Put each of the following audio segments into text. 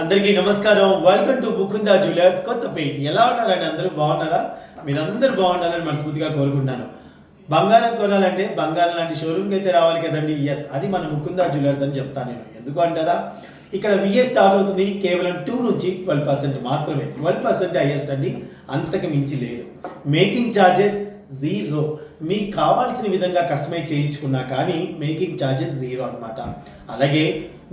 అందరికీ నమస్కారం. Welcome to Mukunda jewellers Kothapet ఎలా ఉన్నారండి అందరూ? బాగున్నారా? మీరందరూ బాగుండాలని మనస్ఫూర్తిగా కోరుకుంటున్నాను. బంగారం కొనాలంటే బంగారం లాంటి షోరూమ్కి అయితే రావాలి కదండి. ఎస్ అది మన ముకుందా జ్యువెలర్స్ అని చెప్తాను నేను. ఎందుకు అంటారా? ఇక్కడ విఎస్ స్టార్ట్ అవుతుంది కేవలం టూ నుంచి ట్వెల్వ్ పర్సెంట్ మాత్రమే. ట్వెల్వ్ పర్సెంట్ హైయెస్ట్ అండి. అంతకు మించి లేదు. Making charges zero. మీకు కావాల్సిన విధంగా కస్టమైజ్ చేయించుకున్నా కానీ మేకింగ్ ఛార్జెస్ జీరో అనమాట అలాగే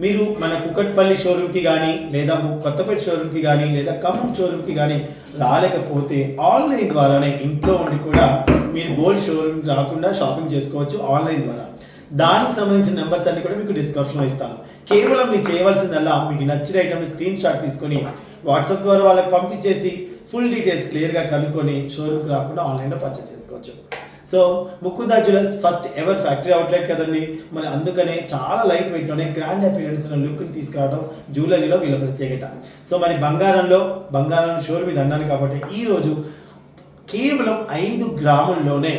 మీరు మన కుకట్పల్లి షోరూమ్కి కానీ లేదా కొత్తపేట షోరూమ్కి కానీ లేదా ఖమ్మం షోరూమ్కి కానీ రాలేకపోతే ఆన్లైన్ ద్వారానే ఇంట్లో ఉండి కూడా మీరు గోల్డ్ షోరూమ్ రాకుండా షాపింగ్ చేసుకోవచ్చు ఆన్లైన్ ద్వారా. దానికి సంబంధించిన నెంబర్స్ అన్ని కూడా మీకు డిస్క్రిప్షన్లో ఇస్తాను. కేవలం మీరు చేయవలసిందల్లా మీకు నచ్చిన ఐటమ్ స్క్రీన్ షాట్ తీసుకొని వాట్సాప్ ద్వారా వాళ్ళకి పంపించేసి ఫుల్ డీటెయిల్స్ క్లియర్గా కనుక్కొని షోరూమ్కి రాకుండా ఆన్లైన్లో పర్చేస్ చేసుకోవచ్చు. So Mukunda jewellers first ever factory outlet కదండి. మరి అందుకనే చాలా లైట్ వెయిట్లోనే గ్రాండ్ అపీరెన్స్ లుక్ని తీసుకురావడం జ్యువెలరీలో వీళ్ళ ప్రత్యేకత. సో మరి బంగారంలో బంగారం షోరూమ్ మీద అన్నాను కాబట్టి ఈరోజు కేవలం ఐదు గ్రాముల్లోనే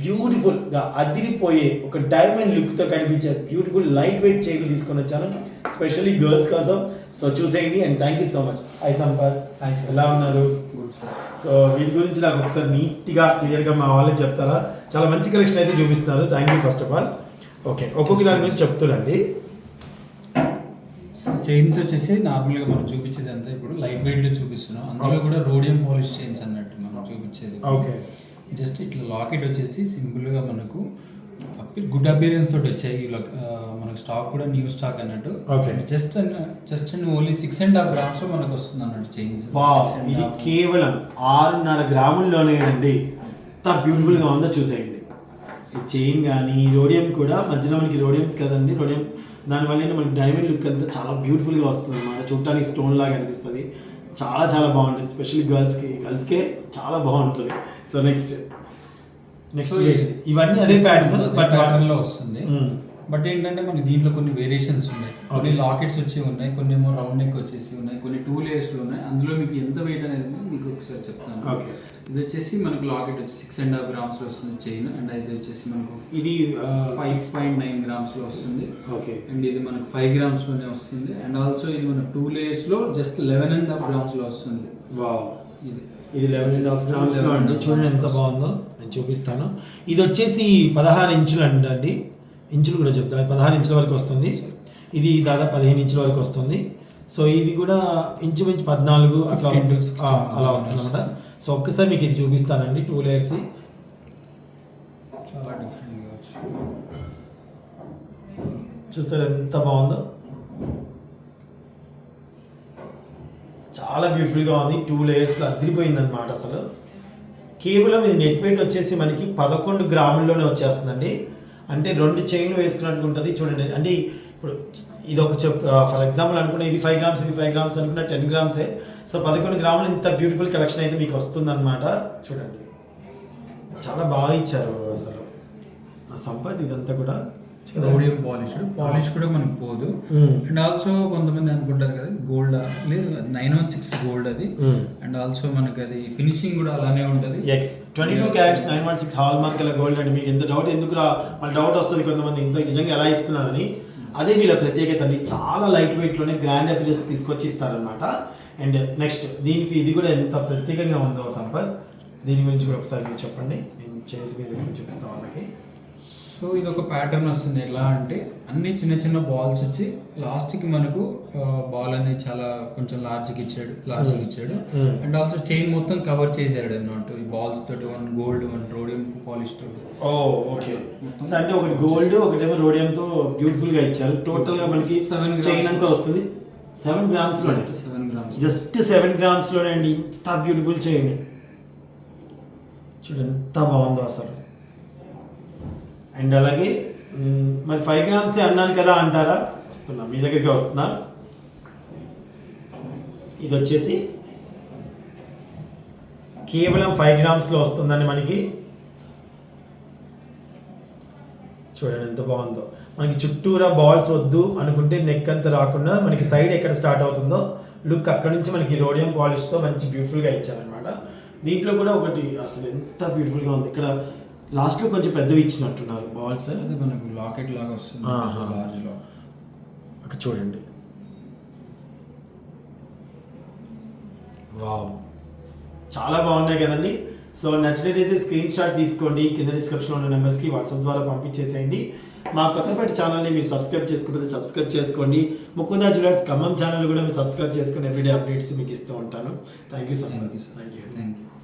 బ్యూటిఫుల్గా అదిరిపోయే ఒక డైమండ్ లుక్తో కనిపించే బ్యూటిఫుల్ లైట్ వెయిట్ చైన్లు తీసుకొని వచ్చాను. స్పెషల్లీ గర్ల్స్ కోసం. సో చూసేయండి and thank you so much hi Sampath. sir. ఎలా ఉన్నారు? Good sir. సో వీటి గురించి నాకు ఒకసారి నీట్గా క్లియర్గా మా వాళ్ళకి చెప్తారా? చాలా మంచి కలెక్షన్ అయితే చూపిస్తున్నారు. Thank you first of all okay ఒక్కొక్క దాని గురించి చెప్తురండి. చైన్స్ వచ్చేసి నార్మల్గా మనం చూపించేది అంతా ఇప్పుడు లైట్ వెయిట్లో చూపిస్తున్నాం. అందులో కూడా రోడియం పాలిష్ చైన్స్ అన్నట్టు మనం చూపించేది. ఓకే జస్ట్ ఇట్లా లాకెట్ వచ్చేసి సింపుల్గా మనకు గుడ్ అపియరెన్స్ తోటి వచ్చాయి. మనకు స్టాక్ కూడా న్యూ స్టాక్ అన్నట్టు. Okay. Just just and only six and half గ్రామ్స్లో మనకు వస్తుంది అన్నట్టు చైన్స్ వావ్ ఇది కేవలం ఆరున్నర గ్రాముల్లోనే అండి. ఎంత బ్యూటిఫుల్గా ఉందో చూసేయండి. ఈ చైన్ కానీ ఈ రోడియం కూడా మధ్యలో మనకి రోడియమ్స్ కదండి. రోడియం దానివల్ల మనకి డైమండ్ లుక్ అంతా చాలా బ్యూటిఫుల్గా వస్తుంది అనమాట చూడటానికి స్టోన్ లాగా అనిపిస్తుంది. చాలా చాలా బాగుంటుంది. స్పెషల్లీ గర్ల్స్కి గర్ల్స్కే చాలా బాగుంటుంది. సో నెక్స్ట్ నెక్స్ట్ ఇవన్నీ అదే ప్యాటర్న్ బట్ ప్యాటర్న్లో వస్తుంది. బట్ ఏంటంటే మనకి దీంట్లో కొన్ని వేరియేషన్స్ ఉన్నాయి. కొన్ని లాకెట్స్ వచ్చి ఉన్నాయి కొన్ని ఏమో రౌండ్ నెక్ వచ్చేసి ఉన్నాయి కొన్ని టూ లేయర్స్లో ఉన్నాయి. అందులో మీకు ఎంత వెయిట్ అనేది మీకు ఒకసారి చెప్తాను. ఇది వచ్చేసి మనకు లాకెట్ వచ్చి సిక్స్ అండ్ హాఫ్ గ్రామ్స్లో వస్తుంది చైన్ అండ్ ఇది వచ్చేసి మనకు ఇది ఫైవ్ పాయింట్ నైన్ గ్రామ్స్లో వస్తుంది. ఓకే అండ్ ఇది మనకు ఫైవ్ గ్రామ్స్లోనే వస్తుంది. అండ్ ఆల్సో ఇది మనకు టూ లేయర్స్లో జస్ట్ లెవెన్ అండ్ హాఫ్ గ్రామ్స్లో వస్తుంది. వావ్ ఇది. ఇది లెవెన్ అండ్ హాఫ్ అండి. చూడండి ఎంత బాగుందో. నేను చూపిస్తాను. ఇది వచ్చేసి పదహారు ఇంచులు అండి ఇంచులు కూడా చెప్తాను పదహారు ఇంచుల వరకు వస్తుంది. ఇది దాదాపు పదిహేను ఇంచుల వరకు వస్తుంది. సో ఇది కూడా ఇంచుమించు పద్నాలుగు అట్లా 15 to వస్తుంది. 16 ఆ, అలా వస్తుంది అనమాట సో ఒక్కసారి మీకు ఇది చూపిస్తానండి. టూ లేయర్స్ చూసారు ఎంత బాగుందో? చాలా బ్యూటిఫుల్గా ఉంది. టూ లేయర్స్లో అదిరిపోయింది అనమాట అసలు. కేవలం ఇది నెట్ వెయిట్ వచ్చేసి మనకి పదకొండు గ్రాముల్లోనే వచ్చేస్తుందండి. అంటే రెండు చైన్లు వేసుకున్నట్టు ఉంటుంది చూడండి. అంటే ఇప్పుడు ఇది ఒక చెప్ ఫర్ ఎగ్జాంపుల్ అనుకున్న ఇది ఫైవ్ గ్రామ్స్ ఇది ఫైవ్ గ్రామ్స్ అనుకున్న టెన్ గ్రామ్సే సో పదకొండు గ్రాములు ఇంత బ్యూటిఫుల్ కలెక్షన్ అయితే మీకు వస్తుందన్నమాట చూడండి. చాలా బాగా ఇచ్చారు అసలు. ఆ సంపద ఇదంతా కూడా. Rhodium polished. పాలిష్ కూడా మనకు పోదు. అండ్ ఆల్సో కొంతమంది అనుకుంటారు కదా గోల్డ్ లేదు నైన్ వన్ సిక్స్ గోల్డ్ అది. అండ్ ఆల్సో మనకి అది ఫినిషింగ్ కూడా అలానే ఉంటుంది. X twenty two carats nine one six hallmark అలా గోల్డ్ అండి. మీకు ఎంత డౌట్ ఎందుకు మన డౌట్ వస్తుంది కొంతమంది. ఇంత నిజంగా ఎలా ఇస్తున్నారని. అదే వీళ్ళ ప్రత్యేకత అండి. చాలా లైట్ వెయిట్లోనే గ్రాండ్ అపిరియన్స్ తీసుకొచ్చి ఇస్తారనమాట అండ్ నెక్స్ట్ దీనికి ఇది కూడా ఎంత ప్రత్యేకంగా ఉందో సంపత్. దీని గురించి కూడా ఒకసారి మీరు చెప్పండి. నేను చేతి మీద చూపిస్తాను వాళ్ళకి. సో ఇది ఒక ప్యాటర్న్ వస్తుంది. ఎలా అంటే అన్ని చిన్న చిన్న బాల్స్ వచ్చి లాస్ట్కి మనకు బాల్ అనేది చాలా కొంచెం లార్జ్కి ఇచ్చాడు లార్జ్కి ఇచ్చాడు. అండ్ ఆల్సో చైన్ మొత్తం కవర్ చేశాడు అన్నమాట. ఈ బాల్స్ తోటి one gold one rhodium polish తోటి. Oh okay. అంటే ఒకటి గోల్డ్ ఒకటేమో రోడియంతో బ్యూటిఫుల్గా ఇచ్చారు. టోటల్గా మనకి grams. చైన్ అంతా వస్తుంది. సెవెన్ గ్రామ్స్లో సెవెన్ గ్రామ్స్ జస్ట్ సెవెన్ గ్రామ్స్లోనే అండి. ఇంత బ్యూటిఫుల్ చేయండి చూడు ఎంత బాగుందో అసలు. అండ్ అలాగే మరి ఫైవ్ గ్రామ్సే అన్నాను కదా అంటారా? వస్తున్నా మీ దగ్గరికి వస్తున్నా. ఇది వచ్చేసి కేవలం ఫైవ్ గ్రామ్స్లో వస్తుందండి మనకి. చూడండి ఎంత బాగుందో. మనకి చుట్టూరా బాల్స్ వద్దు అనుకుంటే నెక్ అంతా రాకుండా మనకి సైడ్ ఎక్కడ స్టార్ట్ అవుతుందో లుక్ అక్కడ నుంచి మనకి రోడియం పాలిష్తో మంచి బ్యూటిఫుల్గా ఇచ్చారనమాట దీంట్లో కూడా ఒకటి అసలు ఎంత బ్యూటిఫుల్గా ఉంది. ఇక్కడ లాస్ట్లో కొంచెం పెద్దవి ఇచ్చినట్టున్నారు బాల్స్. అది మనకు లాకెట్ లాగా వస్తుంది ఆహా. లార్జ్లో. అక్కడ చూడండి. వావ్. చాలా బాగున్నాయి కదండి. సో నచ్చినట్లయితే స్క్రీన్ షాట్ తీసుకోండి. కింద డిస్క్రిప్షన్లో ఉన్న నెంబర్స్కి వాట్సాప్ ద్వారా పంపించేసేయండి. మా కొత్తపేట ఛానల్ని మీరు సబ్స్క్రైబ్ చేసుకుంటే సబ్స్క్రైబ్ చేసుకోండి. ముకుందా జ్యువెలర్స్ ఖమ్మం ఛానల్ కూడా మీరు సబ్స్క్రైబ్ చేసుకుని ఎవ్రీడే అప్డేట్స్ మీకు ఇస్తూ ఉంటాను. Thank you so much thank you thank you